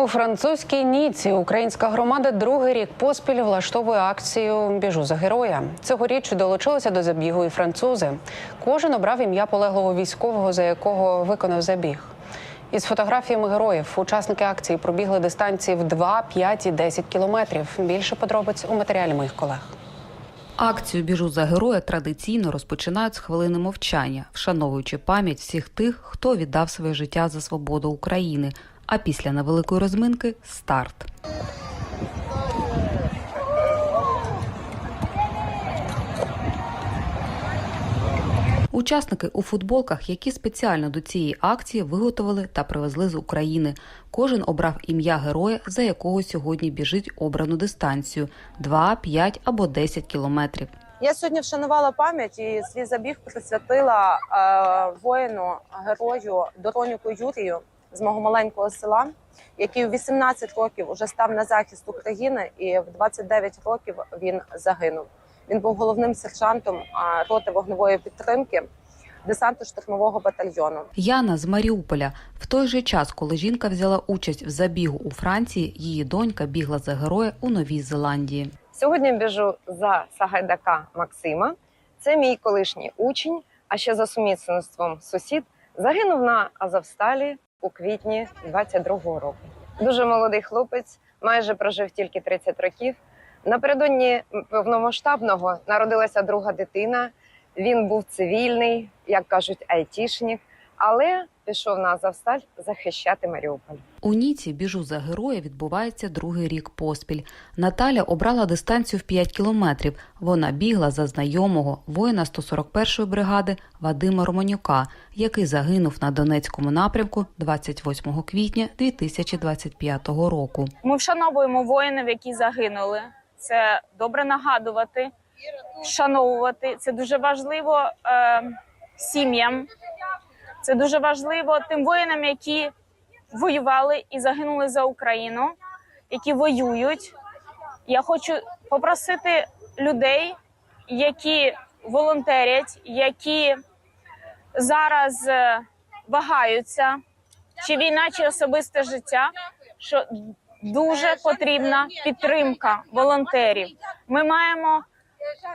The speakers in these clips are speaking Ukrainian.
У французькій Ніці українська громада другий рік поспіль влаштовує акцію Біжу за героя. Цьогоріч долучилися до забігу і французи. Кожен обрав ім'я полеглого військового, за якого виконав забіг. Із фотографіями героїв учасники акції пробігли дистанції в 2, 5 і 10 кілометрів. Більше подробиць у матеріалі моїх колег. Акцію Біжу за героя традиційно розпочинають з хвилини мовчання, вшановуючи пам'ять всіх тих, хто віддав своє життя за свободу України. А після невеликої розминки старт. Учасники у футболках, які спеціально до цієї акції виготовили та привезли з України. Кожен обрав ім'я героя, за якого сьогодні біжить обрану дистанцію 2, 5 або 10 кілометрів. Я сьогодні вшанувала пам'ять і свій забіг присвятила е, воїну, герою Дороніку Юрію з мого маленького села, який у 18 років уже став на захист України, і в 29 років він загинув. Він був головним сержантом роти вогневої підтримки десанту штурмового батальйону. Яна з Маріуполя. В той же час, коли жінка взяла участь в забігу у Франції, її донька бігла за героя у Новій Зеландії. Сьогодні біжу за Сагайдака Максима. Це мій колишній учень, а ще за сумісництвом сусід загинув на Азовсталі у квітні 22-го року. Дуже молодий хлопець, майже прожив тільки 30 років. Напередодні повномасштабного народилася друга дитина. Він був цивільний, як кажуть, айтішник, але пішов на Азовсталь захищати Маріуполь. У Ніці біжу за героя відбувається другий рік поспіль. Наталя обрала дистанцію в 5 кілометрів. Вона бігла за знайомого воїна 141-ї бригади Вадима Романюка, який загинув на Донецькому напрямку 28 квітня 2025 року. Ми вшановуємо воїнів, які загинули. Це добре нагадувати, вшановувати. Це дуже важливо е, сім'ям. Це дуже важливо тим воїнам, які воювали і загинули за Україну, які воюють. Я хочу попросити людей, які волонтерять, які зараз е, вагаються, чи війна, чи особисте життя, що дуже потрібна підтримка волонтерів. Ми маємо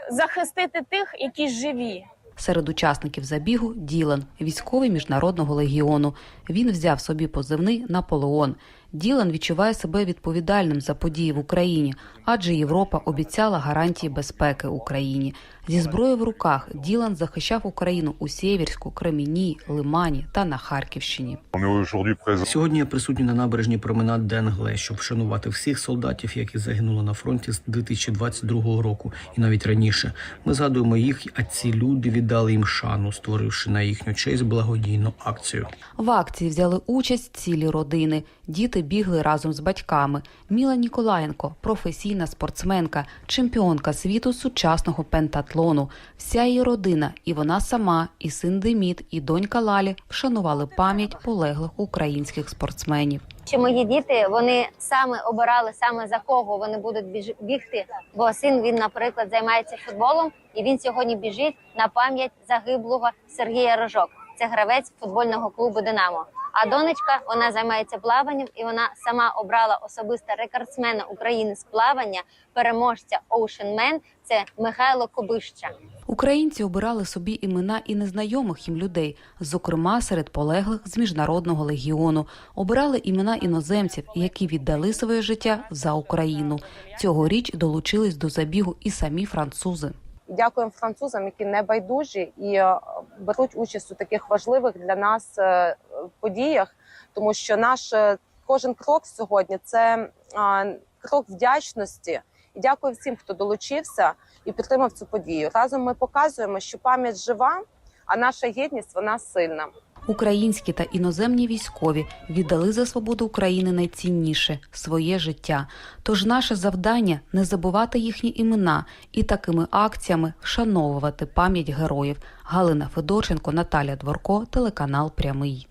захистити тих, які живі. Серед учасників забігу Ділан, військовий міжнародного легіону. Він взяв собі позивний Наполеон. Ділан відчуває себе відповідальним за події в Україні, адже Європа обіцяла гарантії безпеки Україні. Зі зброєю в руках Ділан захищав Україну у Сєвєрську, Кремінні, Лимані та на Харківщині. Сьогодні я присутній на набережній променад Денгле, щоб вшанувати всіх солдатів, які загинули на фронті з 2022 року, і навіть раніше. Ми згадуємо їх, а ці люди віддали їм шану, створивши на їхню честь благодійну акцію. В акції взяли участь цілі родини. Діти бігли разом з батьками. Міла Ніколаєнко, професійна спортсменка, чемпіонка світу сучасного пентатлону. Вся її родина, і вона сама, і син Деміт, і донька Лалі вшанували пам'ять полеглих українських спортсменів. що мої діти вони саме обирали саме за кого вони будуть бігти. Бо син він, наприклад, займається футболом, і він сьогодні біжить на пам'ять загиблого Сергія Рожок. Це гравець футбольного клубу Динамо. А донечка вона займається плаванням, і вона сама обрала особисто рекордсмена України з плавання, переможця Ocean Man – Це Михайло Кобища. Українці обирали собі імена і незнайомих їм людей, зокрема серед полеглих з міжнародного легіону. Обирали імена іноземців, які віддали своє життя за Україну. Цьогоріч долучились до забігу і самі французи. Дякуємо французам, які не байдужі і е, беруть участь у таких важливих для нас е, подіях, тому що наш е, кожен крок сьогодні це крок вдячності. І дякую всім, хто долучився і підтримав цю подію. Разом ми показуємо, що пам'ять жива, а наша єдність вона сильна. Українські та іноземні військові віддали за свободу України найцінніше своє життя. Тож наше завдання не забувати їхні імена і такими акціями вшановувати пам'ять героїв. Галина Федорченко, Наталя Дворко, телеканал Прямий.